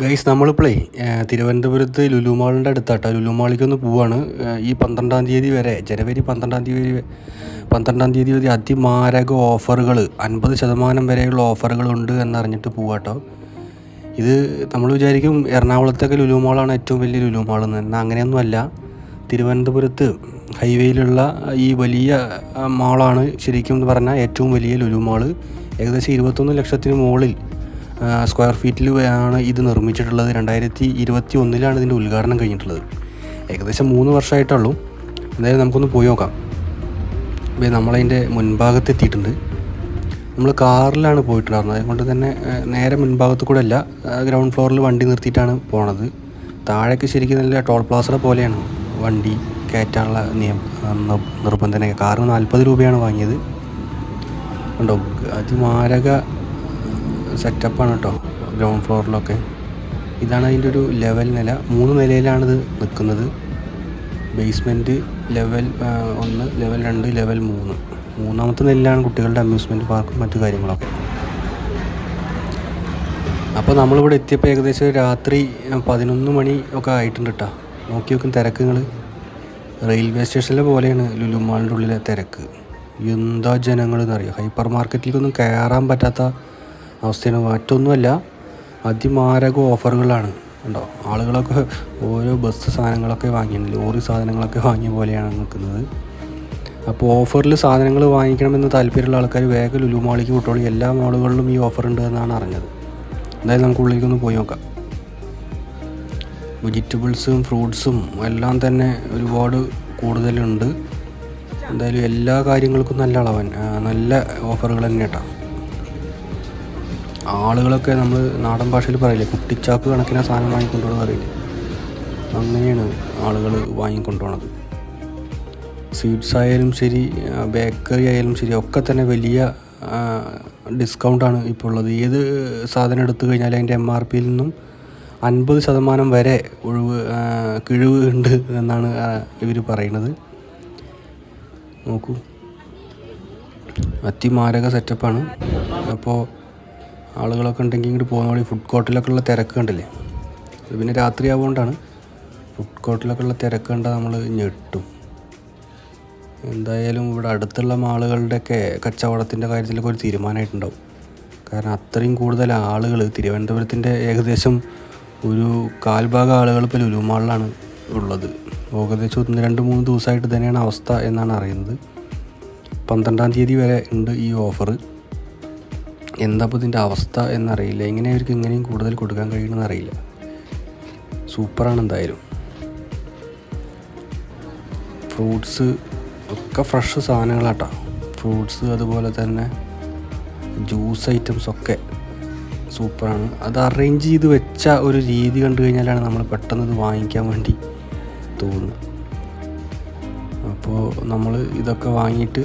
Guys നമ്മളിപ്പോഴേ തിരുവനന്തപുരത്ത് ലുലു മാളിന്റെ അടുത്താട്ടോ. ലുലു മാളിക്ക് ഒന്ന് പോവാണ് ഈ പന്ത്രണ്ടാം തീയതി വരെ ജനുവരി പന്ത്രണ്ടാം തീയതി വരെ പന്ത്രണ്ടാം തീയതി വരെ അതിമാരക ഓഫറുകൾ അൻപത് ശതമാനം വരെയുള്ള ഓഫറുകളുണ്ട് എന്നറിഞ്ഞിട്ട് പോവാട്ടോ. ഇത് നമ്മൾ വിചാരിക്കും എറണാകുളത്തൊക്കെ ലുലു മാളാണ് ഏറ്റവും വലിയ ലുലു മാൾ എന്ന് എന്നാൽ അങ്ങനെയൊന്നുമല്ല. തിരുവനന്തപുരത്ത് ഹൈവേയിലുള്ള ഈ വലിയ മാളാണ് ശരിക്കും എന്ന് പറഞ്ഞാൽ ഏറ്റവും വലിയ ലുലു മാൾ ഏകദേശം ഇരുപത്തൊന്ന് ലക്ഷത്തിന് മുകളിൽ സ്ക്വയർ ഫീറ്റിൽ ആണ് ഇത് നിർമ്മിച്ചിട്ടുള്ളത്. രണ്ടായിരത്തി ഇരുപത്തി ഒന്നിലാണ് ഇതിന്റെ ഉദ്ഘാടനം കഴിഞ്ഞിട്ടുള്ളത്. ഏകദേശം മൂന്ന് വർഷമായിട്ടുള്ളൂ. എന്തായാലും നമുക്കൊന്ന് പോയി നോക്കാം. അപ്പോൾ നമ്മളതിന്റെ മുൻഭാഗത്ത് എത്തിയിട്ടുണ്ട് നമ്മൾ കാറിലാണ് പോയിട്ടുണ്ടായിരുന്നത്. അതുകൊണ്ട് തന്നെ നേരെ മുൻഭാഗത്ത് കൂടെ അല്ല ഗ്രൗണ്ട് ഫ്ലോറിൽ വണ്ടി നിർത്തിയിട്ടാണ് പോണത്. താഴേക്ക് ശരിക്കും നല്ല ടോൾ പ്ലാസയുടെ പോലെയാണ് വണ്ടി കയറ്റാനുള്ള നിയം ആ, നിർ- നിർബന്ധന കാറിന് നാൽപ്പത് രൂപയാണ് വാങ്ങിയത്. ഉണ്ടോ അതിമാരക സെറ്റപ്പാണ് കേട്ടോ ഗ്രൗണ്ട് ഫ്ലോറിലൊക്കെ ഇതാണ് അതിന്റെ ഒരു ലെവൽ നില. മൂന്ന് നിലയിലാണിത് നിൽക്കുന്നത് ബേസ്മെന്റ് ലെവൽ ഒന്ന് ലെവൽ രണ്ട് ലെവൽ മൂന്ന്. മൂന്നാമത്തെ നിലയിലാണ് കുട്ടികളുടെ അമ്യൂസ്മെന്റ് പാർക്കും മറ്റു കാര്യങ്ങളൊക്കെ. അപ്പോൾ നമ്മളിവിടെ എത്തിയപ്പോൾ ഏകദേശം രാത്രി പതിനൊന്ന് മണി ഒക്കെ ആയിട്ടുണ്ട് കേട്ടോ നോക്കി നോക്കും തിരക്ക് നിങ്ങൾ റെയിൽവേ സ്റ്റേഷനിലെ പോലെയാണ് ലുലു മാളിന്റെ ഉള്ളിലെ തിരക്ക്. എന്താ ജനങ്ങൾ എന്നറിയാം ഹൈപ്പർ മാർക്കറ്റിലേക്കൊന്നും കയറാൻ പറ്റാത്ത അവസ്ഥയാണ് മറ്റൊന്നുമല്ല അതിമാരക ഓഫറുകളാണ്. ഉണ്ടോ ആളുകളൊക്കെ ഓരോ ബസ് സാധനങ്ങളൊക്കെ വാങ്ങിയിട്ടുണ്ട്. ലോറി സാധനങ്ങളൊക്കെ വാങ്ങിയ പോലെയാണ് നിൽക്കുന്നത്. അപ്പോൾ ഓഫറിൽ സാധനങ്ങൾ വാങ്ങിക്കണമെന്ന് താല്പര്യമുള്ള ആൾക്കാർ വേഗം ലുലു മാളിക്ക് വിട്ടോളി. എല്ലാ മാളുകളിലും ഈ ഓഫർ ഉണ്ട് എന്നാണ് അറിഞ്ഞത്. എന്തായാലും നമുക്ക് ഉള്ളിലേക്കൊന്ന് പോയി നോക്കാം. വെജിറ്റബിൾസും ഫ്രൂട്ട്സും എല്ലാം തന്നെ ഒരുപാട് കൂടുതലുണ്ട്. എന്തായാലും എല്ലാ കാര്യങ്ങൾക്കും നല്ല അളവൻ നല്ല ഓഫറുകൾ തന്നെ കേട്ടോ. ആളുകളൊക്കെ നമ്മൾ നാടൻ ഭാഷയിൽ പറയില്ലേ കുട്ടിച്ചാക്ക് കണക്കിന് സാധനം വാങ്ങിക്കൊണ്ടുപോകണം അറിയില്ലേ അങ്ങനെയാണ് ആളുകൾ വാങ്ങിക്കൊണ്ടുപോണത്. സ്വീറ്റ്സ് ആയാലും ശരി ബേക്കറി ആയാലും ശരി ഒക്കെ തന്നെ വലിയ ഡിസ്കൗണ്ടാണ് ഇപ്പോൾ ഉള്ളത്. ഏത് സാധനം എടുത്തു കഴിഞ്ഞാൽ അതിന്റെ എം ആർ പിയിൽ നിന്നും അൻപത് ശതമാനം വരെ ഒഴിവ് കിഴിവ് ഉണ്ട് എന്നാണ് ഇവർ പറയുന്നത്. നോക്കൂ. അതിമാരക സെറ്റപ്പാണ് അപ്പോൾ ആളുകളൊക്കെ ഉണ്ടെങ്കിൽ ഇങ്ങോട്ട് പോകുന്ന വഴി ഫുഡ് കോർട്ടിലൊക്കെ ഉള്ള തിരക്ക് കണ്ടില്ലേ? അത് പിന്നെ രാത്രി ആവുകൊണ്ടാണ് ഫുഡ് കോർട്ടിലൊക്കെ ഉള്ള തിരക്ക് കണ്ടാൽ നമ്മൾ ഞെട്ടും. എന്തായാലും ഇവിടെ അടുത്തുള്ള മാളുകളുടെയൊക്കെ കച്ചവടത്തിന്റെ കാര്യത്തിലൊക്കെ ഒരു തീരുമാനമായിട്ടുണ്ടാവും. കാരണം അത്രയും കൂടുതൽ ആളുകൾ തിരുവനന്തപുരത്തിന്റെ ഏകദേശം ഒരു കാൽഭാഗം ആളുകൾ ഇപ്പോൾ ലുലു മാളിലാണ് ഉള്ളത്. ഏകദേശം ഒന്ന് രണ്ട് മൂന്ന് ദിവസമായിട്ട് തന്നെയാണ് അവസ്ഥ എന്നാണ് അറിയുന്നത്. പന്ത്രണ്ടാം തീയതി വരെ ഉണ്ട് ഈ ഓഫർ എന്താ ഇപ്പോൾ ഇതിന്റെ അവസ്ഥ എന്നറിയില്ല. എങ്ങനെ അവർക്ക് ഇങ്ങനെയും കൂടുതൽ കൊടുക്കാൻ കഴിയണമെന്ന് അറിയില്ല. സൂപ്പറാണ് എന്തായാലും. ഫ്രൂട്ട്സ് ഒക്കെ ഫ്രഷ് സാധനങ്ങളാട്ടോ. ഫ്രൂട്ട്സ് അതുപോലെ തന്നെ ജ്യൂസ് ഐറ്റംസ് ഒക്കെ സൂപ്പറാണ്. അത് അറേഞ്ച് ചെയ്ത് വെച്ച ഒരു രീതി കണ്ടു കഴിഞ്ഞാലാണ് നമ്മൾ പെട്ടെന്ന് ഇത് വാങ്ങിക്കാൻ വേണ്ടി തോന്നുന്നത്. അപ്പോൾ നമ്മൾ ഇതൊക്കെ വാങ്ങിയിട്ട്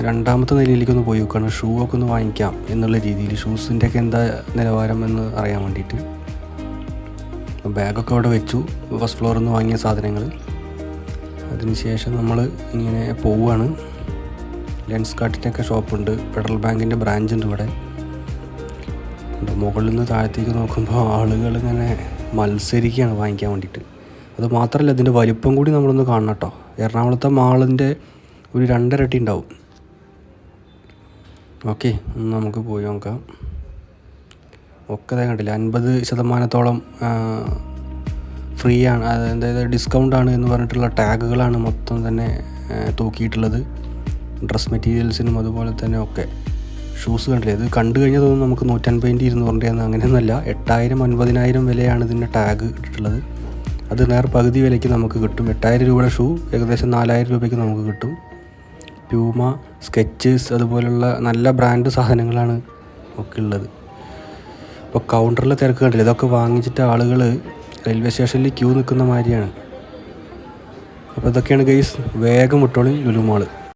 രണ്ടാമത്തെ നിലയിലേക്കൊന്ന് പോയി നോക്കുകയാണ്. ഷൂ ഒക്കെ ഒന്ന് വാങ്ങിക്കാം എന്നുള്ള രീതിയിൽ. ഷൂസിന്റെ ഒക്കെ എന്താ നിലവാരം എന്ന് അറിയാൻ വേണ്ടിയിട്ട്. ബാഗൊക്കെ അവിടെ വെച്ചു. ഫസ്റ്റ് ഫ്ലോറിൽ നിന്ന് വാങ്ങിയ സാധനങ്ങൾ. അതിനുശേഷം നമ്മൾ ഇങ്ങനെ പോവുകയാണ്. ലെൻസ് കാർട്ടിന്റെയൊക്കെ ഷോപ്പുണ്ട്. ഫെഡറൽ ബാങ്കിന്റെ ബ്രാഞ്ച് ഉണ്ട് ഇവിടെ. മുകളിൽ നിന്ന് താഴത്തേക്ക് നോക്കുമ്പോൾ ആളുകൾ ഇങ്ങനെ മത്സരിക്കുകയാണ് വാങ്ങിക്കാൻ വേണ്ടിയിട്ട്. അത് മാത്രമല്ല ഇതിന്റെ വലിപ്പം കൂടി നമ്മളൊന്ന് കാണണം കേട്ടോ. എറണാകുളത്തെ മാളിന്റെ ഒരു രണ്ടരട്ടി ഉണ്ടാവും. ഓക്കെ നമുക്ക് പോയി നോക്കാം. ഒക്കെ കണ്ടില്ല. അൻപത് ശതമാനത്തോളം ഫ്രീ ആണ് അതായത് ഡിസ്കൗണ്ട് ആണ് എന്ന് പറഞ്ഞിട്ടുള്ള ടാഗുകളാണ് മൊത്തം തന്നെ തൂക്കിയിട്ടുള്ളത്. ഡ്രസ് മെറ്റീരിയൽസിനും അതുപോലെ തന്നെ ഒക്കെ. ഷൂസ് കണ്ടില്ലേ? ഇത് കണ്ടു കഴിഞ്ഞാൽ തോന്നുന്നു നമുക്ക് നൂറ്റൻപതിന്റെ ഇരുന്നൂറിന്റെ അങ്ങനെയൊന്നുമല്ല. എട്ടായിരം ഒൻപതിനായിരം വിലയാണ് ഇതിന്റെ ടാഗ് ഇട്ടിട്ടുള്ളത്. അത് നേർ പകുതി വിലയ്ക്ക് നമുക്ക് കിട്ടും. എട്ടായിരം രൂപയുടെ ഷൂ ഏകദേശം നാലായിരം രൂപയ്ക്ക് നമുക്ക് കിട്ടും. പ്യൂമ സ്കെച്ചസ് അതുപോലുള്ള നല്ല ബ്രാൻഡ് സാധനങ്ങളാണ് ഒക്കെ ഉള്ളത്. ഇപ്പോൾ കൗണ്ടറിൽ തിരക്ക് കണ്ടില്ല? ഇതൊക്കെ വാങ്ങിച്ചിട്ട് ആളുകൾ റെയിൽവേ സ്റ്റേഷനിൽ ക്യൂ നിൽക്കുന്ന മാതിരിയാണ്. അപ്പോൾ ഇതൊക്കെയാണ് ഗൈസ് വേഗം വിട്ടോളി ലുലു മാൾ.